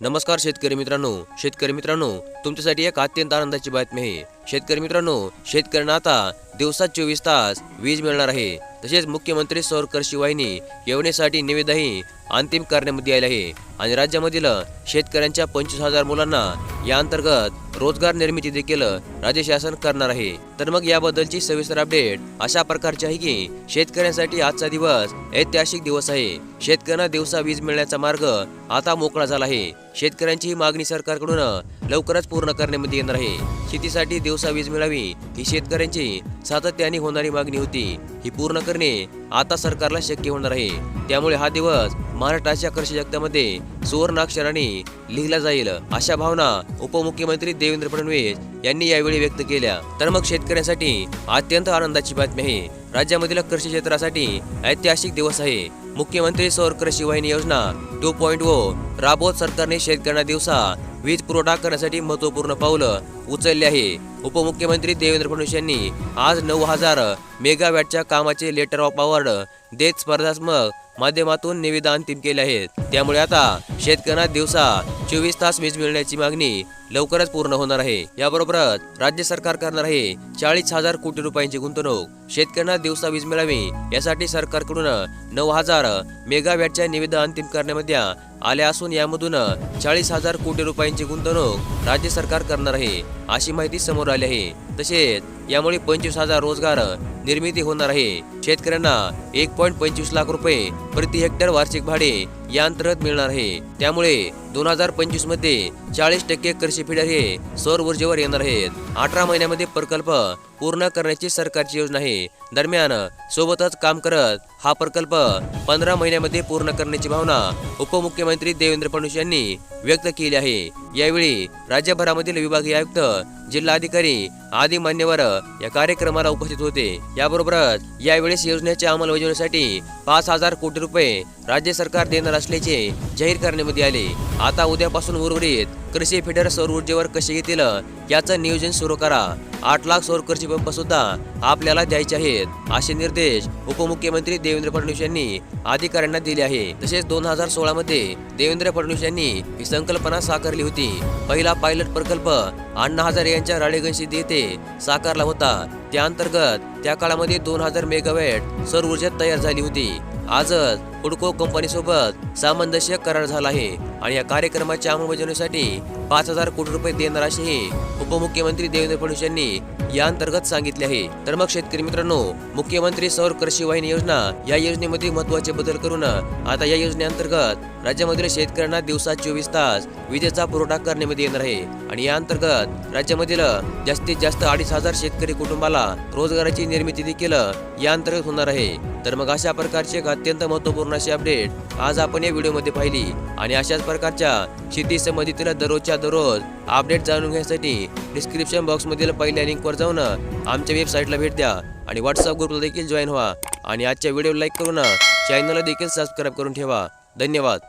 नमस्कार शेतकरी मित्रांनो. शेतकरी मित्रांनो तुमच्यासाठी एक अत्यंत आनंदाची बातमी आहे. शेतकरी मित्रांनो शेतकऱ्यांना आता दिवसात चोवीस तास वीज मिळणार आहे. तसेच मुख्यमंत्री सौर कृषी वाहिनी योजनेसाठी निविदाही अंतिम करण्यामध्ये आली आहे. आणि राज्यामधील शेतकऱ्यांच्या पंचवीस हजार मुलांना या अंतर्गत रोजगार निर्मिती देखील राज्य शासन करणार आहे. तर मग याबद्दलची सविस्तर अपडेट अशा प्रकारची आहे की शेतकऱ्यांसाठी आजचा दिवस ऐतिहासिक दिवस आहे. शेतकऱ्यांना दिवसा वीज मिळण्याचा मार्ग आता मोकळा झाला आहे. शेतकऱ्यांची ही मागणी सरकारकडून लवकरच पूर्ण करण्यामध्ये येणार आहे. शेतीसाठी दिवसा वीज मिळावी ही शेतकऱ्यांची सातत्याने होणारी मागणी होती. ही पूर्ण करणे आता सरकारला शक्य होणार आहे. त्यामुळे हा दिवस महाराष्ट्राच्या कृषी जगतामध्ये सुवर्णाक्षराने लिहिला जाईल अशा भावना उपमुख्यमंत्री देवेंद्र फडणवीस यांनी यावेळी व्यक्त केल्या. तर मग शेतकऱ्यांसाठी अत्यंत आनंदाची बातमी आहे. राज्यामधील कृषी क्षेत्रासाठी ऐतिहासिक दिवस आहे. मुख्यमंत्री सौर कृषी वाहिनी योजना टू पॉईंट ओ राबवत सरकारने शेतकऱ्यांना दिवसा वीज पुरवठा करण्यासाठी महत्त्वपूर्ण पावलं उचलले आहे. उपमुख्यमंत्री देवेंद्र फडणवीस यांनी आज नऊ हजार मेगावॅटच्या कामाचे लेटर ऑफ अवॉर्ड देत स्पर्धात्मक माध्यमातून निविदा अंतिम केले आहेत. त्यामुळे आता शेतकऱ्यांना दिवसा चोवीस तास वीज मिळण्याची मागणी लवकरच पूर्ण होणार आहे. याबरोबरच राज्य सरकार करणार आहे चाळीस हजार कोटी रुपयांची गुंतवणूक. शेतकऱ्यांना दिवसा वीज मिळावी यासाठी सरकारकडून नऊ हजार मेगावॅटच्या निविदा अंतिम करण्यामध्ये आल्या असून यामधून चाळीस हजार कोटी रुपयांची गुंतवणूक राज्य सरकार करणार आहे अशी माहिती समोर आली आहे. तसेच यामुळे पंचवीस हजार रोजगार निर्मिती होणार आहे. शेतकऱ्यांना एक पॉईंट पंचवीस लाख रुपये प्रति हेक्टर वार्षिक भाडे या अंतर्गत मिळणार आहे. त्यामुळे दोन हजार पंचवीसमध्ये चाळीस टक्के कृषी फिडर हे सौर ऊर्जेवर येणार आहेत. अठरा महिन्यामध्ये प्रकल्प पूर्ण करण्याची सरकारची योजना आहे. दरम्यान सोबतच काम करत हा प्रकल्प पंधरा महिन्यामध्ये पूर्ण करण्याची भावना उपमुख्यमंत्री देवेंद्र फडणवीस यांनी व्यक्त केली आहे. यावेळी राज्यभरामधील विभागीय आयुक्त जिल्हाधिकारी आदी मान्यवर या कार्यक्रमाला उपस्थित होते. याबरोबरच यावेळेस योजनेच्या अंमलबजावणीसाठी पाच हजार कोटी रुपये राज्य सरकार देणार असल्याचे जाहीर करण्यामध्ये आले. आता उद्यापासून उर्वरित कृषी फिडर सौर ऊर्जेवर कसे घेतील याचं नियोजन सुरू करा. आठ लाख सौर कृषी पंप सुद्धा आपल्याला द्यायचे आहेत असे निर्देश उपमुख्यमंत्री देवेंद्र फडणवीस यांनी अधिकाऱ्यांना दिले आहे. तसेच दोन हजार सोळा मध्ये देवेंद्र फडणवीस यांनी ही संकल्पना साकारली होती. पहिला पायलट प्रकल्प अण्णा हजारे यांच्या राळेगणशी येथे साकारला होता. त्या अंतर्गत त्या काळामध्ये दोन हजार मेगावॅट सौर ऊर्जा तयार झाली होती. आजच हुडको कंपनीसोबत सामंजस्य करार झाला आहे. आणि या कार्यक्रमाच्या अंमलबजावणीसाठी पाच हजार कोटी रुपये देणार असेही उपमुख्यमंत्री देवेंद्र फडणवीस यांनी या अंतर्गत सांगितले आहे. तर मग शेतकरी मित्रांनो मुख्यमंत्री सौर कृषी वाहिनी योजना या योजनेमध्ये महत्त्वाचे बदल करून आता या योजनेअंतर्गत राज्यामधील शेतकऱ्यांना दिवसात चोवीस तास विजेचा पुरवठा करण्यामध्ये येणार आहे. आणि या अंतर्गत राज्यामधील जास्तीत जास्त अडीच हजार शेतकरी कुटुंबाला रोजगाराची निर्मिती देखील या अंतर्गत होणार आहे. तर मग अशा प्रकारचे एक अत्यंत महत्त्वपूर्ण अशी अपडेट. आज आपण या व्हिडिओमध्ये पाहिली आणि अशाच प्रकारच्या शेती संबंधित दररोजच्या दररोज अपडेट जाणून घेण्यासाठी डिस्क्रिप्शन बॉक्समधील पहिल्या लिंकवर जाऊन आमच्या वेबसाईटला भेट द्या आणि व्हॉट्सअप ग्रुपला देखील जॉईन व्हा. आणि आजच्या व्हिडिओ लाईक करून चॅनलला देखील सबस्क्राईब करून ठेवा. धन्यवाद.